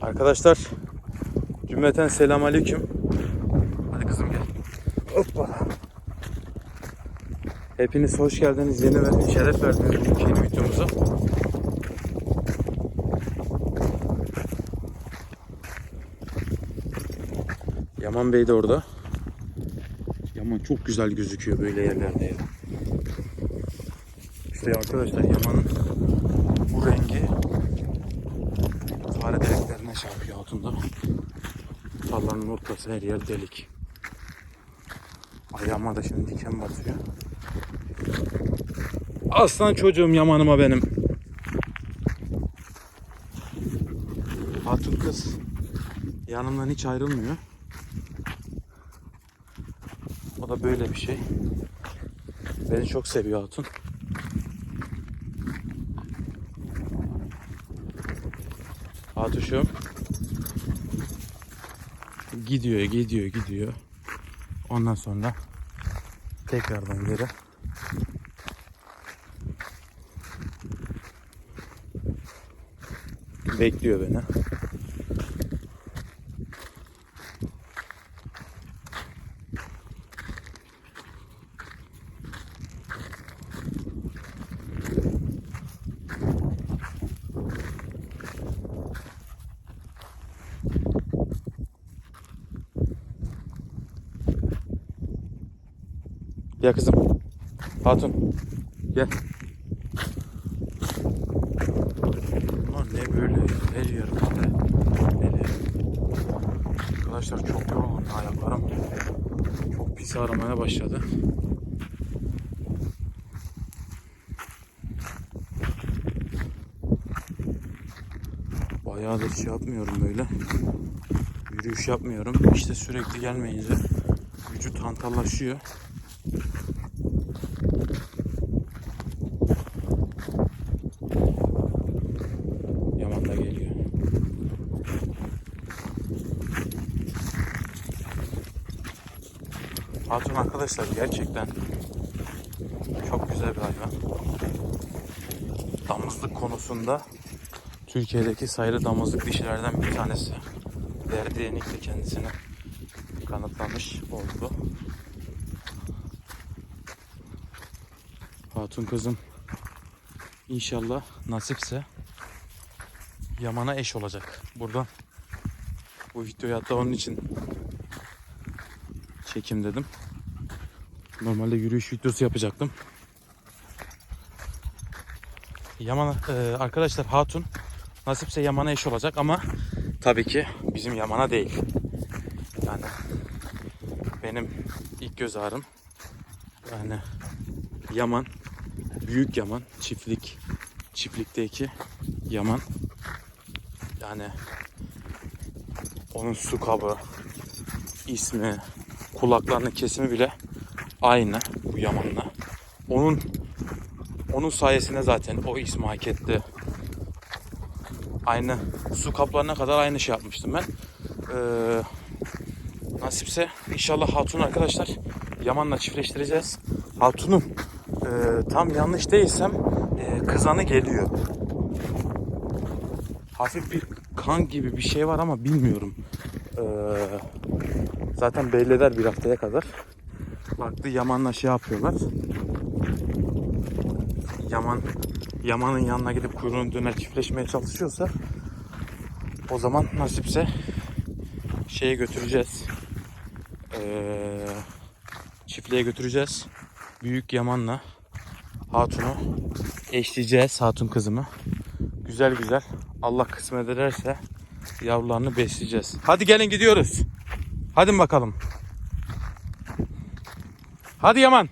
Arkadaşlar cümleten selam aleyküm. Hadi kızım gel. Hoppa. Hepiniz hoş geldiniz. Yeni ve şeref verdiniz yeni videomuza. Yaman Bey de orada. Yaman çok güzel gözüküyor böyle yerlerde ya. İşte arkadaşlar Yaman'ın bu rengi deliklerine çarpıyor altında. Tarlanın ortası her yer delik. Ayağıma da şimdi diken batıyor. Aslan çocuğum Yaman'ıma benim. Hatun kız yanımdan hiç ayrılmıyor. O da böyle bir şey. Beni çok seviyor Hatun. Hatuşum. Gidiyor, gidiyor, gidiyor. Ondan sonra tekrardan geri. Bekliyor beni. Gel kızım. Hatun. Gel. Bunlar ne böyle her yer kale. Hele. Arkadaşlar çok yoruldum ayaklarım. Çok pis ağrımaya başladı. Bayağıdır şey yapmıyorum böyle. Yürüyüş yapmıyorum. İşte sürekli gelmeyince vücut hantallaşıyor. Yaman da geliyor. Hatun arkadaşlar gerçekten çok güzel bir hayvan. Damızlık konusunda Türkiye'deki sayılı damızlık dişilerden bir tanesi. Verdiği enikle kendisini kanıtlamış oldu. Hatun kızım inşallah nasipse Yaman'a eş olacak. Buradan bu videoyu hatta onun için çekim dedim. Normalde yürüyüş videosu yapacaktım. Yaman e, arkadaşlar Hatun nasipse Yaman'a eş olacak ama tabii ki bizim Yaman'a değil. Yani benim ilk göz ağrım yani Yaman büyük Yaman çiftlik çiftlikteki Yaman yani onun su kabı, ismi, kulaklarının kesimi bile aynı bu Yaman'la. Onun onun sayesinde zaten o ismi hak etti. Aynı su kaplarına kadar aynı şey yapmıştım ben. Ee, nasipse inşallah Hatun arkadaşlar Yaman'la çiftleştireceğiz. Hatun'um e, tam yanlış değilsem e, kızanı geliyor hafif bir kan gibi bir şey var ama bilmiyorum. Ee, zaten belli eder bir haftaya kadar. Baktı Yaman'la şey yapıyorlar. Yaman Yaman'ın yanına gidip kuyruğunu döner çiftleşmeye çalışıyorsa o zaman nasipse şeye götüreceğiz. Ee, çiftliğe götüreceğiz. Büyük Yaman'la Hatun'u eşleyeceğiz. Hatun kızımı. Güzel güzel. Allah kısmet ederse yavrularını besleyeceğiz. Hadi gelin gidiyoruz. Hadi bakalım. Hadi Yaman.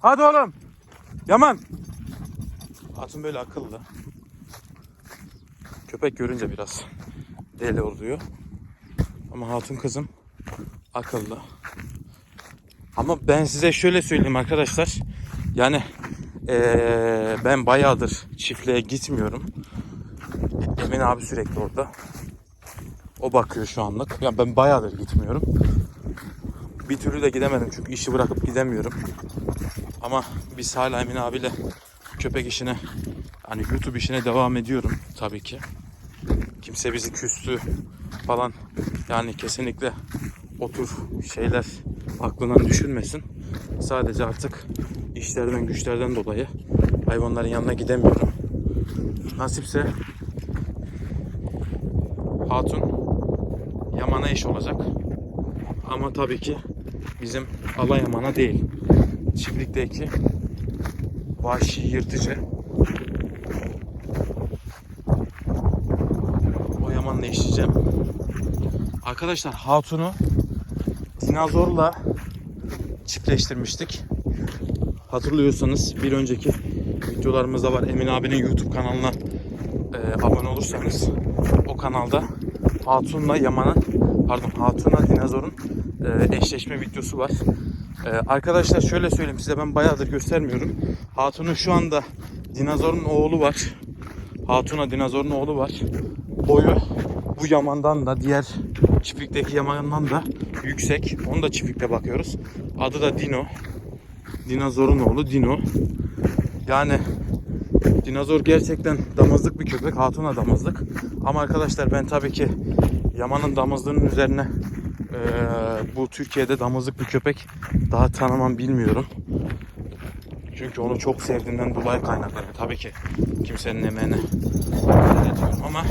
Hadi oğlum. Yaman. Hatun böyle akıllı. Köpek görünce biraz deli oluyor. Ama hatun kızım akıllı. Ama ben size şöyle söyleyeyim arkadaşlar. Yani eee, ben bayağıdır çiftliğe gitmiyorum. Emin abi sürekli orada. O bakıyor şu anlık. Ya ben bayağıdır gitmiyorum. Bir türlü de gidemedim çünkü işi bırakıp gidemiyorum. Ama biz hala Emin abiyle köpek işine hani YouTube işine devam ediyorum tabii ki. kimse bizi küstü falan. Yani kesinlikle o tür şeyler aklından düşünmesin. Sadece artık işlerden güçlerden dolayı hayvanların yanına gidemiyorum. Nasipse Hatun Yaman'a eş olacak. Ama tabii ki bizim ala Yaman'a değil. Çiftlikteki vahşi yırtıcı o Yaman'la eşleyeceğim. Arkadaşlar Hatun'u dinozorla çiftleştirmiştik. Hatırlıyorsanız bir önceki videolarımızda var. Emin abinin YouTube kanalına e, abone olursanız o kanalda Hatun'la Yaman'ın pardon Hatun'la dinozorun e, eşleşme videosu var. E, arkadaşlar şöyle söyleyeyim size ben bayağıdır göstermiyorum. Hatun'un şu anda dinozorun oğlu var. Hatun'a dinozorun oğlu var. Boyu bu yamandan da diğer çiftlikteki yamandan da yüksek. Onu da çiftlikte bakıyoruz. Adı da Dino. Dinozorun oğlu Dino. Yani dinozor gerçekten damızlık bir köpek. Hatuna damızlık. Ama arkadaşlar ben tabii ki Yaman'ın damızlığının üzerine eee, bu Türkiye'de damızlık bir köpek daha tanımam bilmiyorum. Çünkü onu çok sevdiğimden dolayı kaynaklanıyor. Tabii ki kimsenin emeğine etmiyorum ama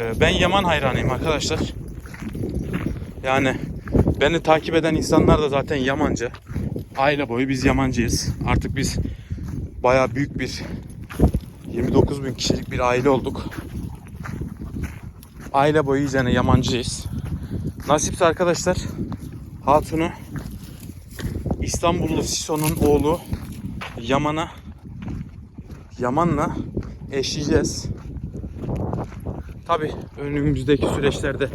e, ben Yaman hayranıyım arkadaşlar. Yani beni takip eden insanlar da zaten Yamancı. Aile boyu biz Yamancıyız. Artık biz bayağı büyük bir 29 bin kişilik bir aile olduk. Aile boyu iyicene Yamancıyız. Nasipse arkadaşlar Hatun'u İstanbullu Siso'nun oğlu Yaman'a Yaman'la eşleyeceğiz. Tabi önümüzdeki süreçlerde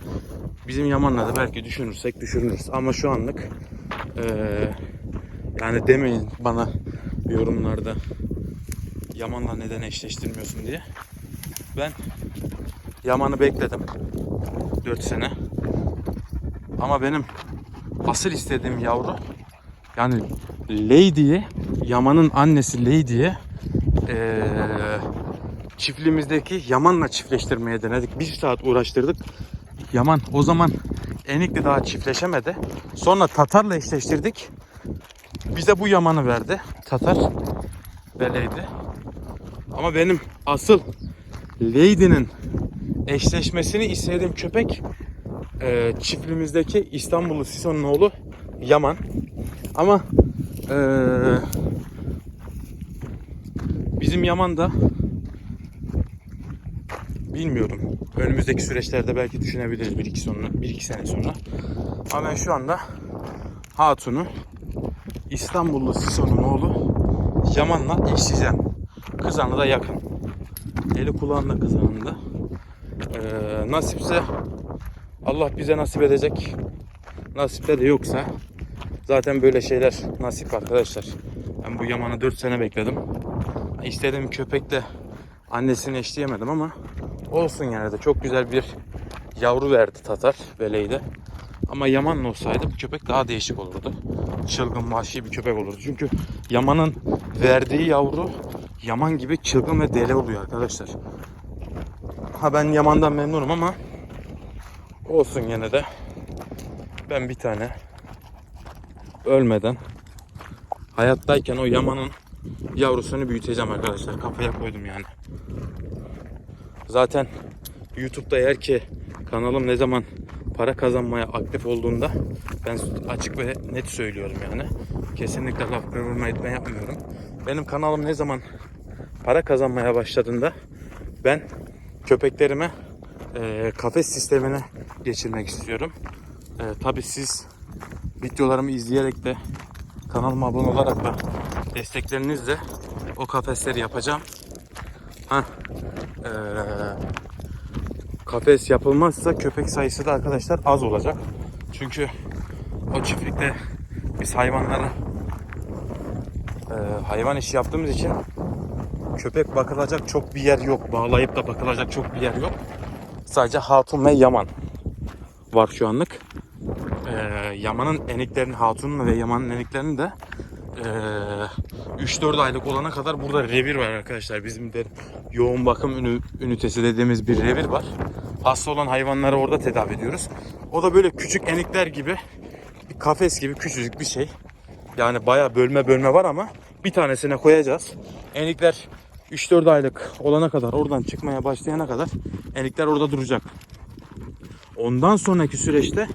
bizim Yaman'la da belki düşünürsek düşünürüz. Ama şu anlık eee, yani demeyin bana yorumlarda Yaman'la neden eşleştirmiyorsun diye. Ben Yaman'ı bekledim 4 sene. Ama benim asıl istediğim yavru yani Lady'ye Yaman'ın annesi Lady'ye eee çiftliğimizdeki Yaman'la çiftleştirmeye denedik. Bir saat uğraştırdık. Yaman o zaman Enikli daha çiftleşemedi. Sonra Tatar'la eşleştirdik. Bize bu Yaman'ı verdi. Tatar ve Lady. Ama benim asıl Lady'nin eşleşmesini istediğim köpek eee çiftliğimizdeki İstanbullu Sison'un oğlu Yaman. Ama eee, bizim Yaman da bilmiyorum. Önümüzdeki süreçlerde belki düşünebiliriz bir iki sonra, bir iki sene sonra. Ama ben şu anda Hatun'u İstanbullu Sison'un oğlu Yaman'la eşleyeceğim. Kızanı da yakın. Eli kulağında kızanında. Ee, nasipse Allah bize nasip edecek. Nasipte de yoksa zaten böyle şeyler nasip arkadaşlar. Ben bu Yaman'ı 4 sene bekledim. İstediğim köpekle annesini eşleyemedim ama olsun yine de çok güzel bir yavru verdi Tatar veleyde. Ama Yaman'la olsaydı bu köpek daha değişik olurdu. Çılgın vahşi bir köpek olurdu. Çünkü Yaman'ın verdiği yavru Yaman gibi çılgın ve deli oluyor arkadaşlar. Ha ben Yaman'dan memnunum ama olsun yine de ben bir tane ölmeden hayattayken o Yaman'ın yavrusunu büyüteceğim arkadaşlar. Kafaya koydum yani. Zaten YouTube'da eğer ki kanalım ne zaman para kazanmaya aktif olduğunda ben açık ve net söylüyorum yani. Kesinlikle laf kırılma etme yapmıyorum. Benim kanalım ne zaman para kazanmaya başladığında ben köpeklerime e, kafes sistemine geçirmek istiyorum. E, Tabi siz videolarımı izleyerek de kanalıma abone olarak da desteklerinizle o kafesleri yapacağım. Ha, e, kafes yapılmazsa köpek sayısı da arkadaşlar az olacak. Çünkü o çiftlikte biz hayvanları e, hayvan işi yaptığımız için köpek bakılacak çok bir yer yok. Bağlayıp da bakılacak çok bir yer yok. Sadece hatun ve yaman var şu anlık. Ee, yamanın eniklerini, hatunun ve yamanın eniklerini de Ee, 3-4 aylık olana kadar burada revir var arkadaşlar. Bizim de yoğun bakım ünü- ünitesi dediğimiz bir revir var. Hasta olan hayvanları orada tedavi ediyoruz. O da böyle küçük enikler gibi bir kafes gibi küçücük bir şey. Yani bayağı bölme bölme var ama bir tanesine koyacağız. Enikler 3-4 aylık olana kadar oradan çıkmaya başlayana kadar enikler orada duracak. Ondan sonraki süreçte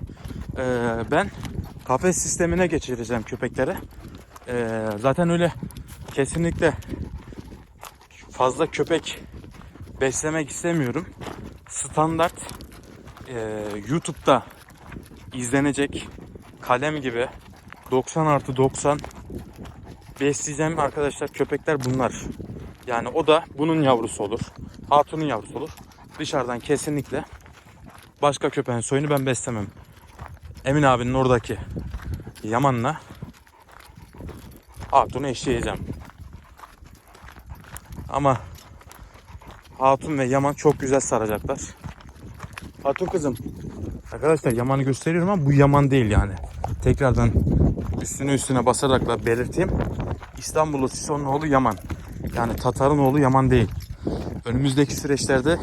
eee, ben kafes sistemine geçireceğim köpeklere. Eee, zaten öyle kesinlikle fazla köpek beslemek istemiyorum. Standart eee, YouTube'da izlenecek kalem gibi 90 artı 90 besleyeceğim arkadaşlar köpekler bunlar. Yani o da bunun yavrusu olur. Hatunun yavrusu olur. Dışarıdan kesinlikle başka köpeğin soyunu ben beslemem. Emin abinin oradaki Yaman'la Hatun'u eşleyeceğim. Ama Hatun ve Yaman çok güzel saracaklar. Hatun kızım. Arkadaşlar Yaman'ı gösteriyorum ama bu Yaman değil yani. Tekrardan üstüne üstüne basarak da belirteyim. İstanbul'u Sison'un oğlu Yaman. Yani Tatar'ın oğlu Yaman değil. Önümüzdeki süreçlerde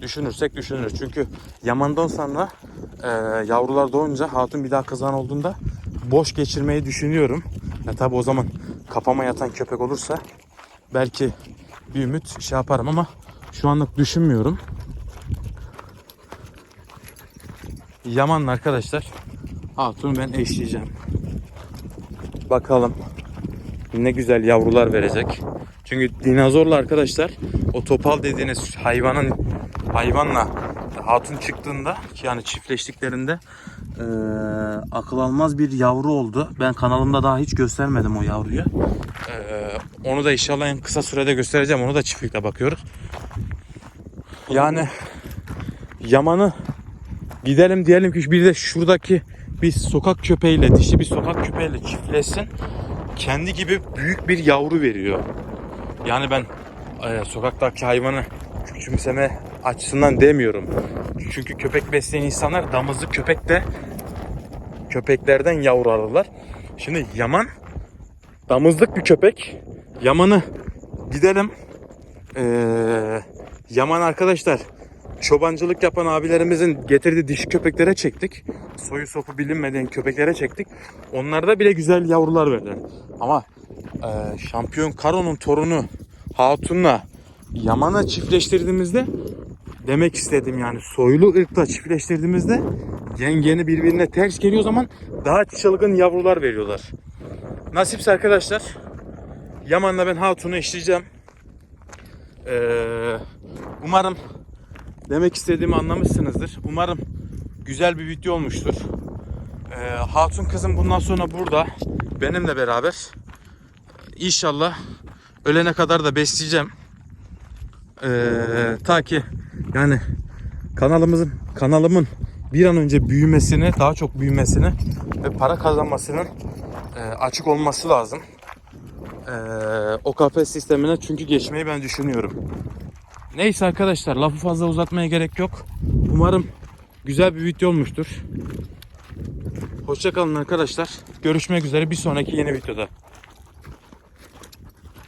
düşünürsek düşünürüz. Çünkü Yaman'dan sonra e, yavrular doğunca hatun bir daha kazan olduğunda boş geçirmeyi düşünüyorum. Ya tabi o zaman kafama yatan köpek olursa belki bir ümit şey yaparım ama şu anlık düşünmüyorum. Yaman'la arkadaşlar hatunu ben eşleyeceğim. Bakalım ne güzel yavrular verecek. Çünkü dinozorla arkadaşlar o topal dediğiniz hayvanın hayvanla hatun çıktığında yani çiftleştiklerinde eee, akıl almaz bir yavru oldu. Ben kanalımda daha hiç göstermedim o yavruyu. Eee, onu da inşallah en kısa sürede göstereceğim. Onu da çiftlikte bakıyoruz. Yani Yaman'ı gidelim diyelim ki bir de şuradaki bir sokak köpeğiyle dişi bir sokak köpeğiyle çiftleşsin. Kendi gibi büyük bir yavru veriyor. Yani ben e, sokaktaki hayvanı küçümseme açısından demiyorum. Çünkü köpek besleyen insanlar damızlık köpek de köpeklerden yavru alırlar. Şimdi Yaman damızlık bir köpek. Yaman'ı gidelim. Ee, Yaman arkadaşlar çobancılık yapan abilerimizin getirdiği dişi köpeklere çektik. Soyu sopu bilinmeyen köpeklere çektik. Onlarda bile güzel yavrular verdiler. Ama e, şampiyon Karo'nun torunu Hatun'la Yaman'a çiftleştirdiğimizde demek istedim yani soylu ırkla çiftleştirdiğimizde yengeni birbirine ters geliyor zaman daha çılgın yavrular veriyorlar. Nasipse arkadaşlar Yaman'la ben Hatun'u eşleyeceğim. Ee, umarım demek istediğimi anlamışsınızdır. Umarım güzel bir video olmuştur. Ee, Hatun kızım bundan sonra burada benimle beraber İnşallah ölene kadar da besleyeceğim. Ee, ta ki yani kanalımızın kanalımın bir an önce büyümesini, daha çok büyümesini ve para kazanmasının e, açık olması lazım. Ee, o kafes sistemine çünkü geçmeyi ben düşünüyorum. Neyse arkadaşlar lafı fazla uzatmaya gerek yok. Umarım güzel bir video olmuştur. Hoşçakalın arkadaşlar. Görüşmek üzere bir sonraki yeni videoda.